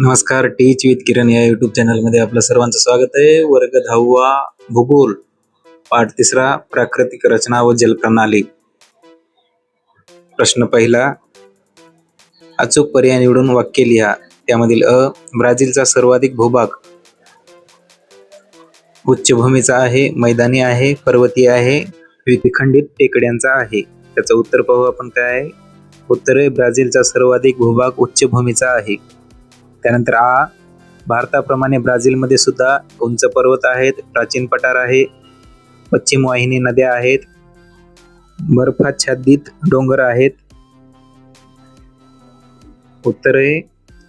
नमस्कार टीच विथ किरण या युट्यूब चॅनलमध्ये आपलं सर्वांचं स्वागत आहे. वर्ग दहावा भूगोल पाठ तिसरा प्राकृतिक रचना व जलप्रणाली. प्रश्न पहिला अचूक पर्याय निवडून वाक्य लिहा. त्यामधील अ ब्राझीलचा सर्वाधिक भूभाग. उच्चभूमीचा आहे मैदानी आहे पर्वतीय आहे विखंडित टेकड्यांचा आहे. त्याचं उत्तर पाहू आपण काय आहे? उत्तर आहे ब्राझीलचा सर्वाधिक भूभाग उच्चभूमीचा आहे. त्यानंतर आ भारताप्रमाणे ब्राझीलमध्ये सुद्धा उंच पर्वत आहेत प्राचीन पठार आहे पश्चिम वाहिनी नद्या आहेत बर्फाच्छादित डोंगर आहेत. उत्तर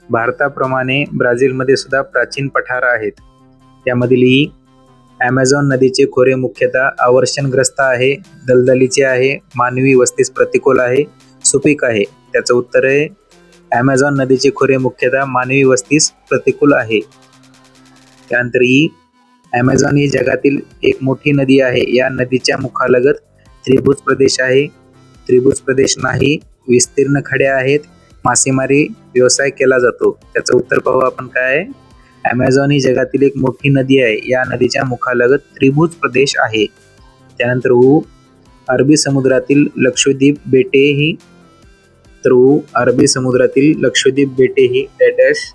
भारताप्रमाणे ब्राझीलमध्ये सुद्धा प्राचीन पठार आहेत. त्यामधील ही ॲमेझॉन नदीचे खोरे मुख्यतः आवर्षणग्रस्त आहे दलदलीचे आहे मानवी वस्तीस प्रतिकूल आहे सुपीक आहे. त्याचं उत्तर आहे ॲमेझॉन नदीचे खोरे मुख्यतः मानवी वस्तीस प्रतिकूल आहे. त्यानंतर ही ॲमेझॉन ही जगातील एक मोठी नदी आहे. या नदीच्या मुखालगत त्रिभुज प्रदेश आहे. त्रिभुज प्रदेश नाही विस्तीर्ण खड्या आहेत. मासेमारी व्यवसाय केला जातो. त्याचं उत्तर पाहू आपण काय? आहे ॲमेझॉन ही जगातील एक मोठी नदी आहे. या नदीच्या मुखालगत त्रिभुज प्रदेश आहे. त्यानंतर ऊ अरबी समुद्रातील लक्षद्वीप बेटे ही तर अरबी समुद्रातील लक्षद्वीप बेटे ही डॅश.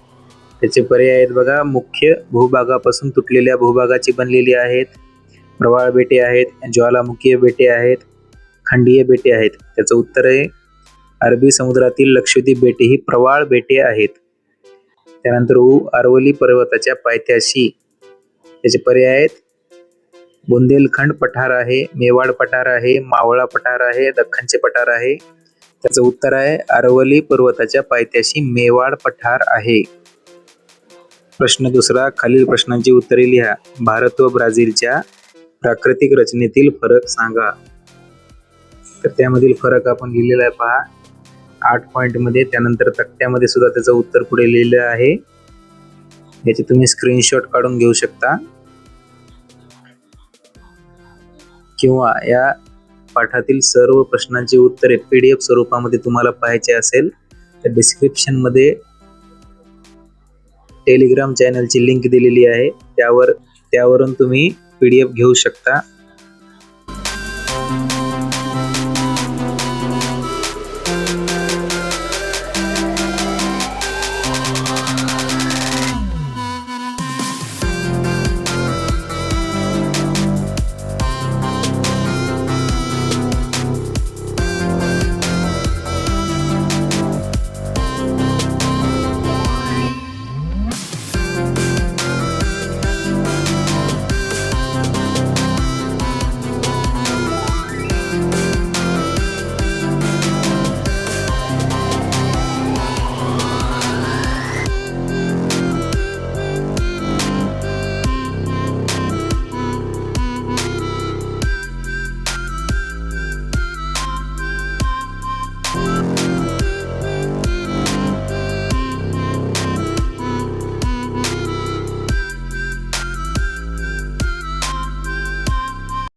त्याचे पर्याय आहेत बघा. मुख्य भूभागापासून तुटलेल्या भूभागाची बनलेली आहेत. प्रवाळ बेटे आहेत ज्वालामुखीय बेटे आहेत खंडीय बेटे आहेत. त्याचं उत्तर आहे अरबी समुद्रातील लक्षद्वीप बेटे ही प्रवाळ बेटे आहेत. त्यानंतर उ अरवली पर्वताच्या पायथ्याशी. त्याचे पर्याय आहेत बुंदेलखंड पठार आहे मेवाड पठार आहे मावळा पठार आहे दख्खनचे पठार आहे. त्याचं उत्तर आहे अरवली पर्वताच्या पायथ्याशी मेवाड पठार आहे. प्रश्न दुसरा खालील प्रश्नांची उत्तरे लिहा. भारत व ब्राझीलच्या प्राकृतिक रचनेतील फरक सांगा. तर त्यामधील फरक आपण लिहिलेला आहे पहा. आठ पॉईंटमध्ये त्यानंतर तक्त्यामध्ये सुद्धा त्याचं उत्तर पुढे लिहिलं आहे. याची तुम्ही स्क्रीनशॉट काढून घेऊ शकता. किंवा या पाठातील सर्व प्रश्नांची उत्तरे पी डी एफ स्वरूपामध्ये तुम्हाला पाहायचे असेल तर डिस्क्रिप्शनमध्ये टेलिग्राम चॅनलची लिंक दिलेली आहे. त्यावर त्यावरून तुम्ही पी डी एफ घेऊ शकता.